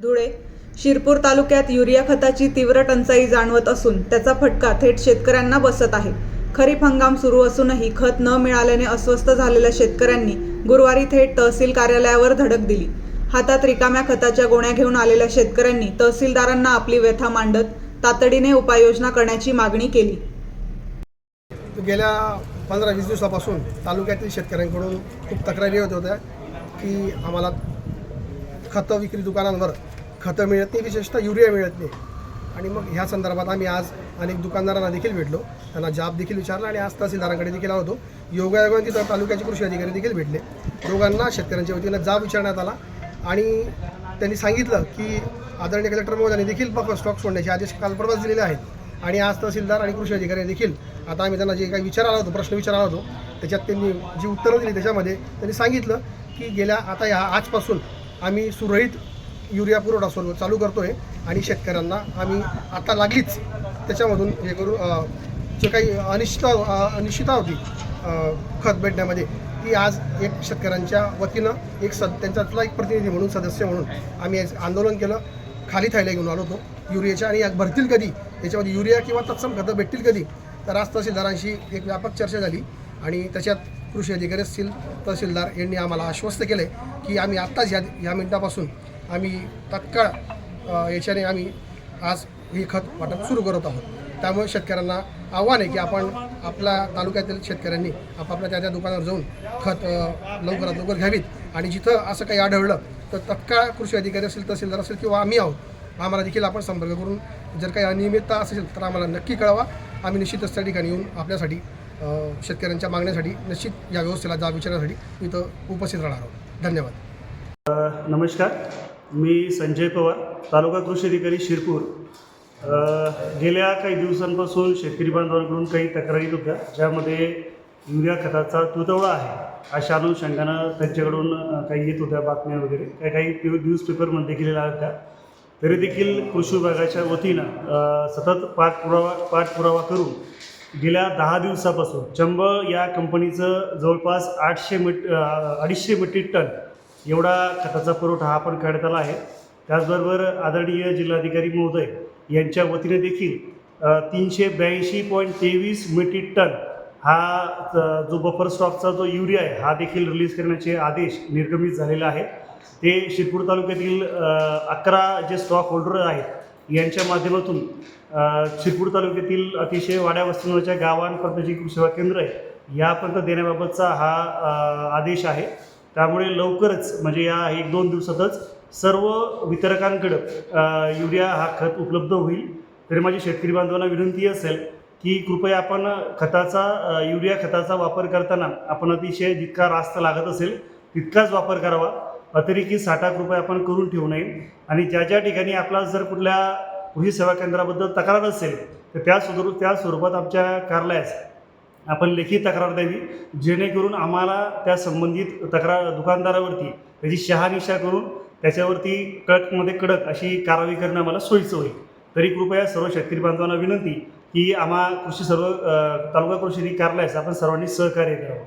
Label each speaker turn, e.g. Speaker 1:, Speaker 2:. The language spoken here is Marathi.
Speaker 1: धुळे. शिरपूर तालुक्यात युरिया खताची तीव्र टंचाई जाणवत असून त्याचा फटका थेट शेतकऱ्यांना बसत आहे. खरीप हंगाम सुरू असूनही खत न मिळाल्याने अस्वस्थ झालेल्या शेतकऱ्यांनी गुरुवारी थेट तहसील कार्यालयावर धडक दिली. हातात रिकाम्या खताच्या गोण्या घेऊन आलेल्या शेतकऱ्यांनी तहसीलदारांना आपली व्यथा मांडत तातडीने उपाययोजना करण्याची मागणी केली.
Speaker 2: गेल्या पंधरा वीस दिवसापासून तालुक्यातील शेतकऱ्यांकडून खूप तक्रारी होत होत्या की आम्हाला खतं विक्री दुकानांवर खतं मिळत नाही विशेषतः युरिया मिळत नाही. आणि मग ह्या संदर्भात आम्ही आज अनेक दुकानदारांना देखील भेटलो. त्यांना जाब देखील विचारला आणि आज तहसीलदारांकडे देखील आलो होतो. योगायोगाने तिथं तालुक्याचे कृषी अधिकारी देखील भेटले. दोघांना शेतकऱ्यांच्या वतीनं जाब विचारण्यात आला. आणि त्यांनी सांगितलं की आदरणीय कलेक्टर महोदयांनी देखील बफर स्टॉक सोडण्याचे आदेश काल परवाच दिलेले आहेत. आणि आज तहसीलदार आणि कृषी अधिकारी देखील आता आम्ही त्यांना जे काही विचारायला होतो प्रश्न विचारला होतो त्याच्यात त्यांनी जी उत्तरं दिली त्याच्यामध्ये त्यांनी सांगितलं की गेल्या आता या आजपासून आम्ही सुरळीत युरिया पुरवठा सुरू चालू करतो आहे आणि शेतकऱ्यांना आम्ही आता लागलीच. त्याच्यामधून हे करू जे काही अनिश्चित अनिश्चितता होती खत भेटण्यामध्ये ती आज एक शेतकऱ्यांच्या वतीनं एक सद त्यांच्यातला एक प्रतिनिधी म्हणून सदस्य म्हणून आम्ही आज आंदोलन केलं. खाली थैल्या घेऊन आलो होतो युरियाच्या आणि या भरतील कधी? याच्यामध्ये युरिया किंवा तत्सम खतं भेटतील कधी? तर आज तहसीलदारांशी एक व्यापक चर्चा झाली आणि त्याच्यात कृषी अधिकारी असतील तहसीलदार यांनी आम्हाला आश्वस्त केलं आहे की आम्ही आत्ताच ह्या ह्या मिनिटापासून आम्ही तत्काळ याच्याने आम्ही आज हे खत वाटप सुरू करत आहोत. त्यामुळे शेतकऱ्यांना आव्हान आहे की आपण आपल्या तालुक्यातील शेतकऱ्यांनी आपापल्या त्या त्या दुकानावर जाऊन खत लवकरात लवकर घ्यावीत. आणि जिथं असं काही आढळलं तर तत्काळ कृषी अधिकारी असेल तहसीलदार असेल किंवा आम्ही आहोत आम्हाला देखील आपण संपर्क करून जर काही अनियमितता असेल तर आम्हाला नक्की कळवा. आम्ही निश्चितच त्या ठिकाणी येऊन आपल्यासाठी शेतकऱ्यांच्या मागण्यासाठी निश्चित या व्यवस्थेला जाब विचारण्यासाठी इथं उपस्थित राहणार आहोत. धन्यवाद.
Speaker 3: नमस्कार. मी संजय पवार तालुका कृषी अधिकारी शिरपूर. गेल्या काही दिवसांपासून शेतकरी बांधवांकडून काही तक्रारी होत्या ज्यामध्ये युरिया खताचा तुतवडा आहे अशा अनुषंगानं त्यांच्याकडून काही येत होत्या बातम्या वगैरे. काही काही न्यूजपेपरमध्ये गेलेल्या होत्या. तरी देखील कृषी विभागाच्या वतीनं सतत पाठपुरावा पाठपुरावा करून गेल्या दहा दिवसापासून चंब या कंपनीचं जवळपास आठशे मिट अडीचशे मेट्रिक टन एवढा खताचा पुरवठा हा पण करण्यात आला आहे. त्याचबरोबर आदरणीय जिल्हाधिकारी महोदय यांच्या वतीने देखील तीनशे ब्याऐंशी पॉईंट तेवीस मेट्रिक टन हा जो बफर स्टॉकचा जो युरिया आहे हा देखील रिलीज करण्याचे आदेश निर्गमित झालेले आहेत ते शिरपूर तालुक्यातील अकरा जे स्टॉक होल्डर आहेत यांच्या माध्यमातून शिरपूर तालुक्यातील अतिशय वाड्या वस्तीवरच्या गावांपर्यंत जी कृषी सेवा केंद्र आहे यापर्यंत देण्याबाबतचा हा आदेश आहे. त्यामुळे लवकरच म्हणजे या एक दोन दिवसातच सर्व वितरकांकडं युरिया हा खत उपलब्ध होईल. तरी माझी शेतकरी बांधवांना विनंती असेल की कृपया आपण खताचा युरिया खताचा वापर करताना आपण अतिशय जितका रास्त लागत असेल तितकाच वापर करावा. अतिरिक्त साठा कृपया आपण करून ठेवू नये. आणि ज्या ज्या ठिकाणी आपला जर कुठल्या कृषी सेवा केंद्राबद्दल तक्रार असेल तर त्या स्वरूप त्या स्वरूपात आमच्या कार्यालयास आपण लेखी तक्रार द्यावी जेणेकरून आम्हाला त्या संबंधित तक्रार दुकानदारावरती त्याची शहानिशा करून त्याच्यावरती कडकमध्ये कडक अशी कारवाई करणं आम्हाला सोयीचं होईल. तरी कृपया सर्व शेतकरी बांधवांना विनंती की आम्हा कृषी सर्व तालुका कृषी कार्यालयास आपण सर्वांनी सहकार्य करावं.